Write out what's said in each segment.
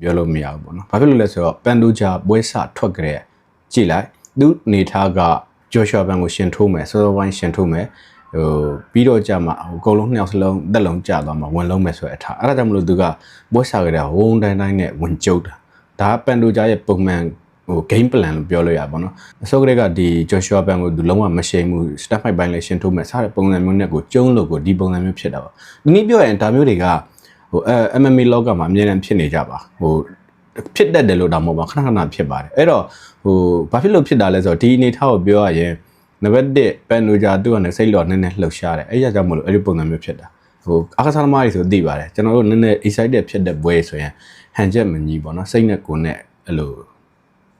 ပြောလို့မရဘူးပေါ့နော်ဘာဖြစ်လို့လဲဆိုတော့ပန်ဒူဂျာပွဲစထွက်ကြတဲ့ကြည်လိုက်သူနေထားကဂျော်ရှွာဘန်ကိုရှင်ထိုးမယ်စောစောပိုင်းရှင်ထိုးမယ်ဟိုပြီးတော့ကြမှာဟိုအကုန်လုံးနှစ်ယောက်စလုံးတက်လုံးကျသွားမှာဝင်လုံးမယ်ဆိုတဲ့အထားအဲ့ဒါကြောင့်မလို့သူကပွဲစကြတဲ့ဝုန်းတိုင်းတိုင်းနဲ့ဝင်ကျုပ်တာဒါကပန်ဒူဂျာရဲ့ပုံမှန်ဟို game plan လို့ပြောလို့ရပါတော့။အစောကတည်းကဒီ Joshua Ban ကိုသူလုံးဝမရှိဘူး step by ပိုင်းလည်းရှင်းထိုးမယ်စတဲ့ပုံစံမျိုးနဲ့ကိုကျုံးလို့ကိုဒီပုံစံမျိုးဖြစ်တာပါ။ဒီနည်းပြောရင်ဒါမျိုးတွေက ဟိုအဲ MMA လောကမှာအများနဲ့ဖြစ်နေကြပါ။ဟိုဖြစ်တတ်တယ်လို့တော့မဟုတ်ပါခဏခဏဖြစ်ပါတယ်။အဲ့တော့ဟိုဘာဖြစ်လို့ဖြစ်တာလဲဆိုတော့ဒီအနေထားကိုပြောရရင်နံပါတ်1ပန်နိုဂျာသူကလည်းစိတ်လော်နည်းနည်းလှုပ်ရှားတယ်။အဲ့ရကြောင့်မလို့အဲ့ဒီပုံစံမျိုးဖြစ်တာ။ဟိုအခါစားသမားတွေဆိုသိပါတယ်ကျွန်တော်တို့နည်းနည်း excited ဖြစ်တဲ့ဘွဲဆိုရင်ဟန်ချက်မကြီးပေါ့နော်စိတ်နဲ့ကိုယ်နဲ့အဲ့လို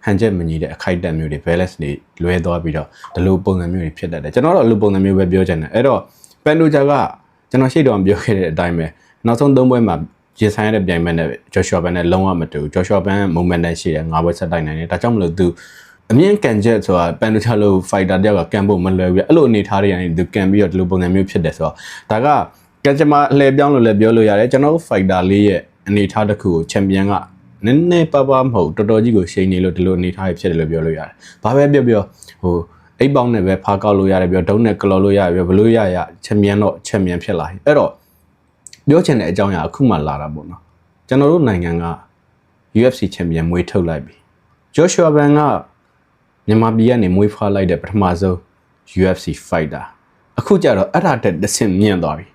ဟန်ချက်မညီတဲ့အခိုက်အတန့်မျိုးတွေ balance တွေလွဲသွားပြီးတော့ဒီလိုပုံစံမျိုးတွေဖြစ်တတ်တယ်ကျွန်တော်တော့ဒီလိုပုံစံမျိုးပဲပြောချင်တယ်အဲ့တော့ပန်ဒိုဂျာကကျွန်တော်ရှေ့တော့ပြောခဲ့တဲ့အတိုင်းပဲ နောက်ဆုံးသုံးပွဲမှာရင်ဆိုင်ရတဲ့ပြိုင်ပွဲနဲ့ဂျော်ရှွာဘန်နဲ့လုံးဝမတူဂျော်ရှွာဘန် moment နဲ့ရှိတယ်ငါးပွဲဆက်တိုက်နိုင်တယ်ဒါကြောင့်မလို့သူအမြင့်ကန်ချက်ဆိုတာပန်ဒိုဂျာလို့ fighter တယောက်ကကန်ဖို့မလွယ်ဘူးအဲ့လိုအနေထားတွေကနေသူကန်ပြီးတော့ဒီလိုပုံစံမျိုးဖြစ်တယ်ဆိုတော့ဒါကကန်ချမအလှည့်ပြောင်းလို့လည်းပြောလို့ရတယ်ကျွန်တော်တို့ fighter လေးရဲ့အနေထားတစ်ခုကိုချန်ပီယံကနည်းနည်းပါးပါးမဟုတ်တော်တော်ကြီးကိုရှိန်နေလို့ဒီလိုအနေထားရဖြစ်တယ်လို့ပြောလို့ရတယ်။ဘာပဲပြောပြောဟိုအိတ်ပေါင်းနဲ့ပဲဖားကောက်လို့ရတယ်ပြောဒုံးနဲ့ကလော်လို့ရတယ်ပြောဘလို့ရရချန်ပီယံတော့ချန်ပီယံဖြစ်လာပြီ။အဲ့တော့ ပြောချင်တဲ့အကြောင်းအရာအခုမှလာတာပေါ့နော်။ကျွန်တော်တို့နိုင်ငံက UFC ချန်ပီယံမွေးထုတ်လိုက်ပြီ။ Joshua Ban ကမြန်မာပြည်ကနေမွေးဖွားလိုက်တဲ့ပထမဆုံး UFC fighter အခုကျတော့အဲ့ဒါတက်တစ်ဆင့်မြင့်သွားပြီ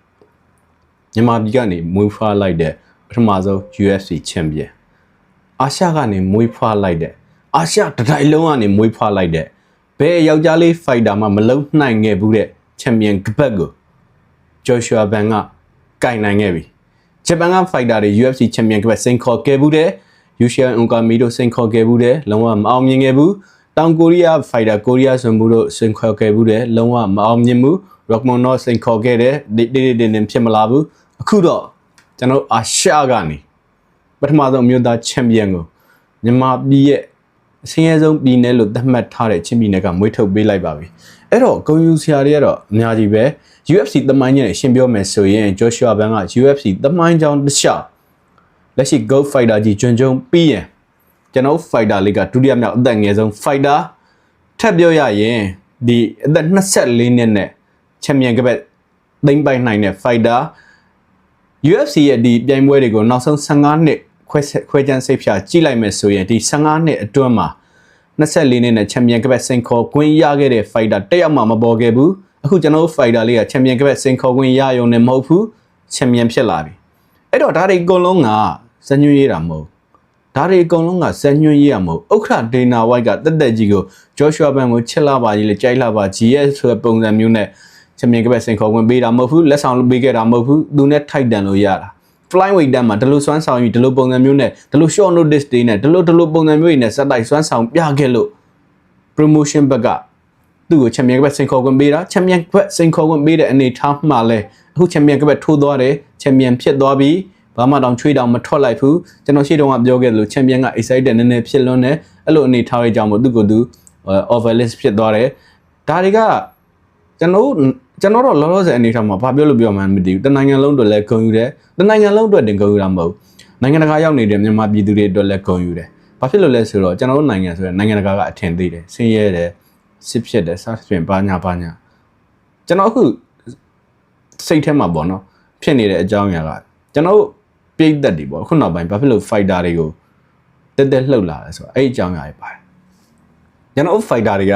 ။မြန်မာပြည်ကနေမွေးဖွားလိုက်တဲ့ပထမဆုံး UFC ချန်ပီယံအာရှကနေမွေးဖွားလိုက်တဲ့အာရှတစ်တိုင်းလုံးကနေမွေးဖွားလိုက်တဲ့ဘယ်ယောက်ျားလေးဖိုက်တာမှမလုံနိုင်ခဲ့ဘူးတဲ့ချန်ပီယံကပတ်ကိုဂျော်ရှွာဘန်က ကင်နိုင်ခဲ့ပြီဂျပန်ကဖိုက်တာတွေ UFC ချန်ပီယံကပတ်စိန်ခေါ်ခဲ့ဘူးတဲ့ယူရှီယန်အွန်ကာမီတို့စိန်ခေါ်ခဲ့ဘူးတဲ့လုံးဝမအောင်မြင်ခဲ့ဘူးတောင်ကိုရီးယားဖိုက်တာကိုရီးယားဆွန်ဘူးတို့စိန်ခေါ်ခဲ့ဘူးတဲ့လုံးဝမအောင်မြင်ဘူးရော့ကမွန်တော့စိန်ခေါ်ခဲ့တယ်တိတိတင်းတင်းဖြစ်မလာဘူးအခုတော့ကျွန်တော်အာရှကနေပထမဆုံးမြို့သားချန်ပီယံကိုမြန်မာပြည်ရဲ့အစင်းရဲဆုံးပြည်နယ်လို့သတ်မှတ်ထားတဲ့ချင်းပြည်နယ်ကမွေးထုတ်ပေးလိုက်ပါပြီ အဲ့တော့ဂုံယူဆရာတွေကတော့အများကြီးပဲ UFC သမိုင်းနဲ့ရှင်းပြောမယ်ဆိုရင် Joshua Ban က UFC သမိုင်းကြောင်းတစ်လျှောက်လက်ရှိ Go Fighter ကြီးကျွန်းကျွန်းပြီးရင်ကျွန်တော် Fighter လေးကဒုတိယမြောက်အသက်ငယ်ဆုံး Fighter ထပ်ပြောရရင်ဒီအသက်24နှစ်နဲ့ချန်ပီယံကပတ်သိမ့်ပိုက်နိုင်တဲ့ Fighter UFC ရဲ့ဒီပြိုင်ပွဲတွေကိုနောက်ဆုံး15နှစ်ခွဲခွဲချမ်းစိတ်ဖြာကြည့်လိုက်မယ်ဆိုရင်ဒီ15နှစ်အတွင်းမှာ 24နှစ်နဲ့ချန်ပီယံကပတ်စင်ခေါ်ခွင့်ရခဲ့တဲ့ fighter တက်ရောက်မှမပေါ်ခဲ့ဘူးအခုကျွန်တော်တို့ fighter လေးကချန်ပီယံကပတ်စင်ခေါ်ခွင့်ရရုံနဲ့မဟုတ်ဘူးချန်ပီယံဖြစ်လာပြီအဲ့တော့ဒါတွေအကုန်လုံးကဇညွှန်းရေးတာမဟုတ်ဒါတွေအကုန်လုံးကဇညွှန်းရေးရမဟုတ်ဥက္ခဒေနာဝိုက်ကတက်တက်ကြီးကိုဂျော့ရှွာဘန်ကိုချစ်လာပါကြီးလေကြိုက်လာပါ GS ဆိုတဲ့ပုံစံမျိုးနဲ့ချန်ပီယံကပတ်စင်ခေါ်ခွင့်ပေးတာမဟုတ်ဘူးလက်ဆောင်လုပ်ပေးခဲ့တာမဟုတ်ဘူးသူနဲ့ထိုက်တန်လို့ရတာ flyweight တန်းမှာဒီလိုစွမ်းဆောင်ယူဒီလိုပုံစံမျိုးနဲ့ဒီလို short notice တွေနဲ့ဒီလိုဒီလိုပုံစံမျိုးတွေနဲ့စက်တိုက်စွမ်းဆောင်ပြခဲ့လို့ promotion ဘက်ကသူ့ကိုချန်ပီယံကပတ်စင်ခေါ်ခွင့်ပေးတာချန်ပီယံကပတ်စင်ခေါ်ခွင့်ပေးတဲ့အနေထားမှလည်းအခုချန်ပီယံကပတ်ထိုးသွားတယ်ချန်ပီယံဖြစ်သွားပြီဘာမှတောင်ချွေးတောင်မထွက်လိုက်ဘူးကျွန်တော်ရှေ့တုန်းကပြောခဲ့သလိုချန်ပီယံက excited နည်းနည်းဖြစ်လွန်းတယ်အဲ့လိုအနေထားတွေကြောင့်မို့သူ့ကိုသူ overlist ဖြစ်သွားတယ်ဒါတွေကကျွန်တော် ကျွန်တော်တော့လောလောဆယ်အနေထားမှာဘာပြောလို့ပြောမှန်းမသိဘူးတနိုင်ငံလုံးအတွက်လည်းဂုဏ်ယူတယ်တနိုင်ငံလုံးအတွက်တင်ဂုဏ်ယူတာမဟုတ်နိုင်ငံတကာရောက်နေတဲ့မြန်မာပြည်သူတွေအတွက်လည်းဂုဏ်ယူတယ်ဘာဖြစ်လို့လဲဆိုတော့ကျွန်တော်တို့နိုင်ငံဆိုရင်နိုင်ငံတကာကအထင်သေးတယ်ဆင်းရဲတယ်စစ်ဖြစ်တယ်စသဖြင့်ဘာညာဘာညာကျွန်တော်အခုစိတ်ထဲမှာပေါ့နော်ဖြစ်နေတဲ့အကြောင်းအရာကကျွန်တော်တို့ပြိသက်တွေပေါ့ခုနောက်ပိုင်းဘာဖြစ်လို့ fighter တွေကိုတက်တက်လှုပ်လာလဲဆိုတော့အဲ့အကြောင်းအရာတွေပါတယ်ကျွန်တော်တို့ fighter တွေက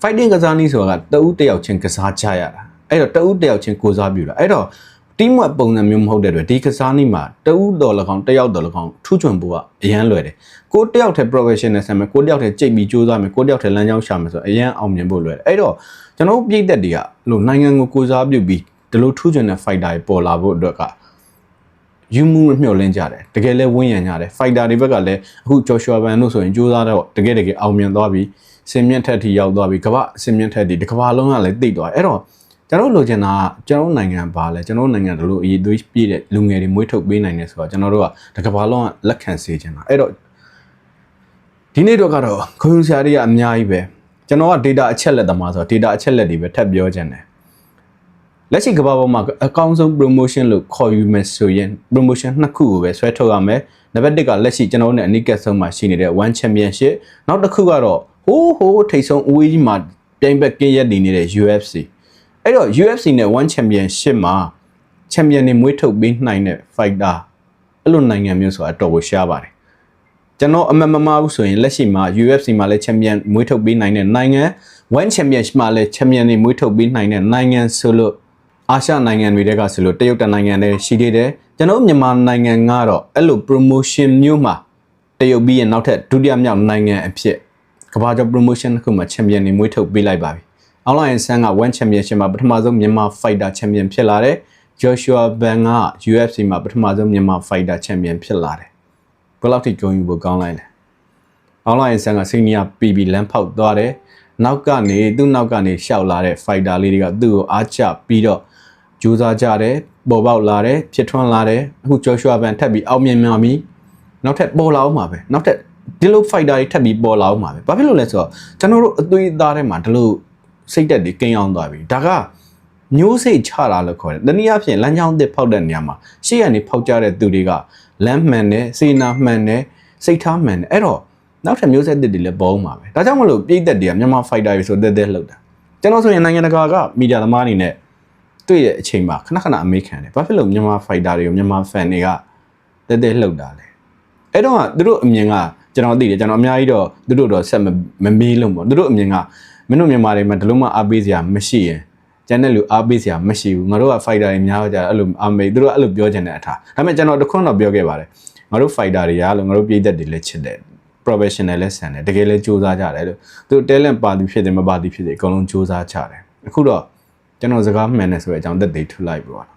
fighting ကစားနည်းဆိုတာကတဦးတယောက်ချင်းကစားကြရတာအဲ့တော့တဦးတယောက်ချင်းကိုစားပြူတာအဲ့တော့ team work ပုံစံမျိုးမဟုတ်တဲ့အတွက်ဒီကစားနည်းမှာတဦးတော်၎င်းတယောက်တော်၎င်းထူးချွန်ဖို့ကအရန်လွယ်တယ်ကိုတယောက်တည်း professional ဆံမယ်ကိုတယောက်တည်းကြိတ်ပြီးစူးစမ်းမယ်ကိုတယောက်တည်းလမ်းကြောင်းရှာမယ်ဆိုအရန်အောင်မြင်ဖို့လွယ်တယ်အဲ့တော့ကျွန်တော်ပြည်သက်တွေကလို့နိုင်ငံကိုကိုစားပြုပြီးဒီလိုထူးချွန်တဲ့ fighter တွေပေါ်လာဖို့အတွက်ကယူမှုမျှော်လင့်ကြတယ်တကယ်လဲဝင်းရံကြတယ် fighter တွေဘက်ကလည်းအခု Joshua Ban တို့ဆိုရင်စူးစမ်းတော့တကယ်တကယ်အောင်မြင်သွားပြီ စင်မြင့်ထက်ထိရောက်သွားပြီကမ္ဘာစင်မြင့်ထက်ထိဒီကမ္ဘာလုံးကလည်းသိသွားအဲ့တော့ကျွန်တော်လိုချင်တာကကျွန်တော်နိုင်ငံဘာလဲကျွန်တော်နိုင်ငံတို့လိုအရေးသွေးပြည့်တဲ့လူငယ်တွေမွေးထုတ်ပေးနိုင်တယ်ဆိုတော့ကျွန်တော်တို့ကဒီကမ္ဘာလုံးကလက်ခံစေချင်တာအဲ့တော့ဒီနေ့တော့ကတော့ခွန်ဆရာတွေကအများကြီးပဲကျွန်တော်က data အချက်လက်သမားဆိုတော့ data အချက်လက်တွေပဲထပ်ပြောချင်တယ်လက်ရှိကမ္ဘာပေါ်မှာအကောင်းဆုံး promotion လို့ခေါ်ယူမယ်ဆိုရင် promotion နှစ်ခုကိုပဲဆွဲထုတ်ရမယ်နံပါတ်1ကလက်ရှိကျွန်တော်တို့နဲ့အနိကတ်ဆုံးမှာရှိနေတဲ့ One Championship နောက်တစ်ခုကတော့ ဟိုးဟိုးထိတ်ဆုံးအဝေးကြီးမှာပြိုင်ဘက်ကင်းရက်နေနေတဲ့ UFC အဲ့တော့ UFC နဲ့ One Championship မှာ champion တွေမွေးထုတ်ပေးနိုင်တဲ့ fighter အဲ့လိုနိုင်ငံမျိုးဆိုတာတော်ကိုရှားပါတယ်ကျွန်တော်အမမမဘူးဆိုရင်လက်ရှိမှာ UFC မှာလည်း champion မွေးထုတ်ပေးနိုင်တဲ့နိုင်ငံ One Championship မှာလည်း champion တွေမွေးထုတ်ပေးနိုင်တဲ့နိုင်ငံဆိုလို့အာရှနိုင်ငံတွေတဲကဆိုလို့တရုတ်တနိုင်ငံတွေရှိသေးတယ်ကျွန်တော်မြန်မာနိုင်ငံကတော့အဲ့လို promotion မျိုးမှာတရုတ်ပြီးရင်နောက်ထပ်ဒုတိယမြောက်နိုင်ငံအဖြစ် ကမ္ဘာကျော် promotion တစ်ခုမှာ champion တွေမွေးထုတ်ပေးလိုက်ပါပြီ။ online ဆန်းက One Championship မှာပထမဆုံးမြန်မာ fighter champion ဖြစ်လာတယ်။ Joshua Ban က UFC မှာပထမဆုံးမြန်မာ fighter champion ဖြစ်လာတယ်။ဘယ်လောက်ထိကြုံယူဖို့ကောင်းလိုက်လဲ။ online ဆန်းကစိတ်နီးယား PB လမ်းဖောက်သွားတယ်။နောက်ကနေသူ့နောက်ကနေရှောက်လာတဲ့ fighter လေးတွေကသူ့ကိုအားချပြီးတော့ကြိုးစားကြတယ်ပေါ်ပေါက်လာတယ်ဖြစ်ထွန်းလာတယ်အခု Joshua Ban ထပ်ပြီးအောင်မြင်မြန်ပြီနောက်ထပ်ပေါ်လာအောင်ပါပဲနောက်ထပ် ဒီလို fighter တွေထပ်ပြီးပေါ်လာအောင်ပါပဲဘာဖြစ်လို့လဲဆိုတော့ကျွန်တော်တို့အသွေးသားထဲမှာဒီလိုစိတ်သက်တွေကိန်းအောင်သွားပြီဒါကမျိုးစိတ်ချတာလို့ခေါ်တယ်တနည်းအားဖြင့်လမ်းကြောင်းတစ်ဖောက်တဲ့နေရာမှာရှေ့ကနေဖောက်ကြတဲ့သူတွေကလမ်းမှန်တယ်စေနာမှန်တယ်စိတ်ထားမှန်တယ်အဲ့တော့နောက်ထပ်မျိုးဆက်တစ်တွေလည်းပေါ်မှာပဲဒါကြောင့်မလို့ပြည်သက်တွေကမြန်မာ fighter တွေဆိုတက်တက်လှုပ်တာကျွန်တော်ဆိုရင်နိုင်ငံတကာကမီဒီယာသမားတွေနဲ့တွေ့တဲ့အချိန်မှာခဏခဏအမေးခံတယ်ဘာဖြစ်လို့မြန်မာ fighter တွေကိုမြန်မာ fan တွေကတက်တက်လှုပ်တာလဲအဲ့တော့ကသူတို့အမြင်က ကျွန်တော်သိတယ်ကျွန်တော်အများကြီးတော့သူတို့တော့ဆက်မမေးလို့ပေါ့သူတို့အမြင်ကမင်းတို့မြန်မာတွေမှာဒီလိုမှအားပေးစရာမရှိရင်ကျန်တဲ့လူအားပေးစရာမရှိဘူးငါတို့က fighter တွေများကြတယ်အဲ့လိုအားမေးသူတို့အဲ့လိုပြောချင်တဲ့အထားဒါပေမဲ့ကျွန်တော်တခွန်းတော့ပြောခဲ့ပါတယ်ငါတို့ fighter တွေရလို့ငါတို့ပြည်သက်တွေလည်းချစ်တယ် professional လည်းဆန်တယ်တကယ်လည်းစူးစမ်းကြတယ်လို့သူ talent ပါသည်ဖြစ်တယ်မပါသည်ဖြစ်တယ်အကုန်လုံးစူးစမ်းကြတယ်အခုတော့ကျွန်တော်စကားမှန်တယ်ဆိုတဲ့အကြောင်းသက်သေထုတ်လိုက်ပြီပေါ့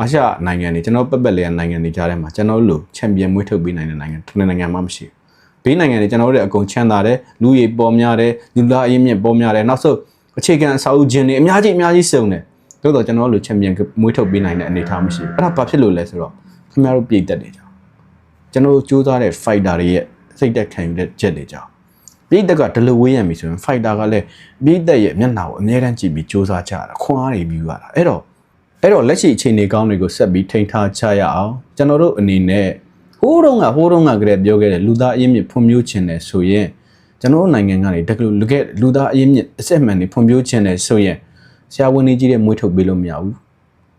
အာရှနိုင်ငံတွေကျွန်တော်ပက်ပက်လေးနိုင်ငံတွေကြားထဲမှာကျွန်တော်တို့ချန်ပီယံမွေးထုတ်ပေးနိုင်တဲ့နိုင်ငံတစ်နိုင်ငံမှမရှိဘူး ဘေးနိုင်ငံတွေကျွန်တော်တို့အကုန်ချမ်းသာတယ်လူရည်ပေါ်များတယ်လူသားအရင်းမြင့်ပေါ်များတယ်နောက်ဆုံးအခြေခံအစာအုပ်ခြင်းတွေအများကြီးအများကြီးစုံတယ်သို့တော့ကျွန်တော်တို့ချန်ပီယံမွေးထုတ်ပေးနိုင်တဲ့အနေအထားမရှိဘူးအဲ့ဒါဘာဖြစ်လို့လဲဆိုတော့ခင်ဗျားတို့ပြည်သက်တွေကြောင့်ကျွန်တော်တို့စူးစမ်းတဲ့ fighter တွေရဲ့စိတ်သက်ခံယူတဲ့ချက်တွေကြောင့်ပြည်သက်ကဒလဝေးရပြီဆိုရင် fighter ကလည်းပြည်သက်ရဲ့မျက်နှာကိုအမြဲတမ်းကြည့်ပြီးစူးစမ်းကြတာခွန်အားတွေပြီးရတာအဲ့တော့အဲ့တော့လက်ရှိအခြေအနေကောင်းတွေကိုဆက်ပြီးထိန်းထားချရအောင်ကျွန်တော်တို့အနေနဲ့ ဟိုးတုန်းကဟိုးတုန်းကကလေးပြောခဲ့တဲ့လူသားအရင်းမြစ်ဖွံ့ဖြိုးခြင်းနဲ့ဆိုရင်ကျွန်တော်တို့နိုင်ငံကနေတကယ်လူကလူသားအရင်းမြစ်အစစ်မှန်တွေဖွံ့ဖြိုးခြင်းနဲ့ဆိုရင်ဆရာဝန်ကြီးတွေမွေးထုတ်ပေးလို့မရဘူး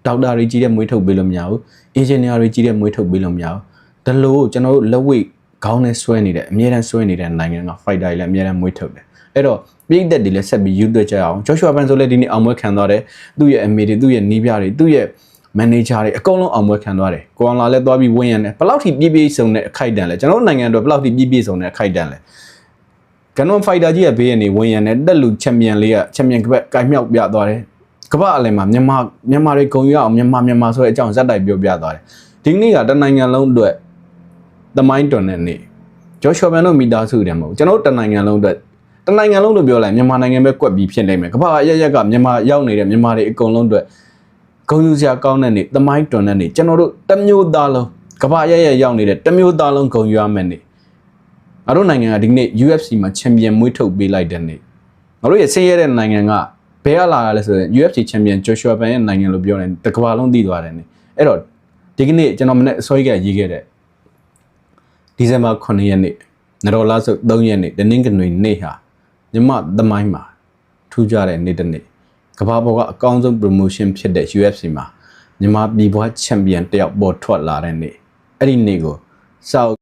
ဒေါက်တာတွေကြီးတဲ့မွေးထုတ်ပေးလို့မရဘူးအင်ဂျင်နီယာတွေကြီးတဲ့မွေးထုတ်ပေးလို့မရဘူးဒါလို့ကျွန်တော်တို့လက်ဝိတ်ခေါင်းနဲ့ဆွဲနေတဲ့အမြဲတမ်းဆွဲနေတဲ့နိုင်ငံက fighter တွေလည်းအမြဲတမ်းမွေးထုတ်တယ်အဲ့တော့ပြည်သက်တွေလည်းဆက်ပြီးယူသွက်ကြအောင် Joshua Ban ဆိုလည်းဒီနေ့အောင်ပွဲခံသွားတယ်သူ့ရဲ့အမေတွေသူ့ရဲ့နီးပြတွေသူ့ရဲ့ manager တွေအကုန်လုံးအောင်ပွဲခံသွားတယ်ကိုအောင်လာလည်းသွားပြီးဝင်းရံတယ်ဘယ်လောက်ထိပြည့်ပြည့်စုံတဲ့အခိုက်အတန့်လဲကျွန်တော်တို့နိုင်ငံအတွက်ဘယ်လောက်ထိပြည့်ပြည့်စုံတဲ့အခိုက်အတန့်လဲကန်နွန်ဖိုက်တာကြီးရဲ့ဘေးကနေဝင်းရံတယ်တက်လူချန်ပီယံလေးကချန်ပီယံကပတ်ကိုင်မြောက်ပြသွားတယ်ကမ္ဘာအလယ်မှာမြန်မာမြန်မာတွေဂုံရအောင်မြန်မာမြန်မာဆိုတဲ့အကြောင်းဇက်တိုက်ပြောပြသွားတယ်ဒီနေ့ကတနိုင်ငံလုံးအတွက်သမိုင်းတွန်တဲ့နေ့ဂျော့ရှော်မန်တို့မိသားစုတယ်မဟုတ်ကျွန်တော်တို့တနိုင်ငံလုံးအတွက်တနိုင်ငံလုံးလို့ပြောလိုက်မြန်မာနိုင်ငံပဲကွက်ပြီးဖြစ်နေမယ်ကမ္ဘာအရရက်ကမြန်မာရောက်နေတဲ့မြန်မာတွေအကုန်လုံးအတွက် ဂုဏ်ယူစရာကောင်းတဲ့နေ့သမိုင်းတွန်တဲ့နေ့ကျွန်တော်တို့တမျိုးသားလုံးကမ္ဘာအရရက်ရောက်နေတဲ့တမျိုးသားလုံးဂုဏ်ယူရမယ်နေ့ငါတို့နိုင်ငံကဒီနေ့ UFC မှာချန်ပီယံမွေးထုတ်ပေးလိုက်တဲ့နေ့ငါတို့ရဲ့ဆင်းရဲတဲ့နိုင်ငံကဘယ်ကလာတာလဲဆိုရင် UFC ချန်ပီယံ Joshua Ban ရဲ့နိုင်ငံလို့ပြောတယ်တကမ္ဘာလုံးသိသွားတယ်နေ့အဲ့တော့ဒီကနေ့ကျွန်တော်မနေ့အစောကြီးကရေးခဲ့တဲ့ဒီဇင်ဘာ9ရက်နေ့နတော်လာစုပ်3ရက်နေ့တနင်္ဂနွေနေ့ဟာမြမသမိုင်းမှာထူးခြားတဲ့နေ့တစ်နေ့ ကမ္ဘာပေါ်ကအကောင်းဆုံး promotion ဖြစ်တဲ့ UFC မှာမြမပြည်ပွားချန်ပီယံတယောက်ပေါ်ထွက်လာတဲ့နေ့အဲ့ဒီနေ့ကိုစောက်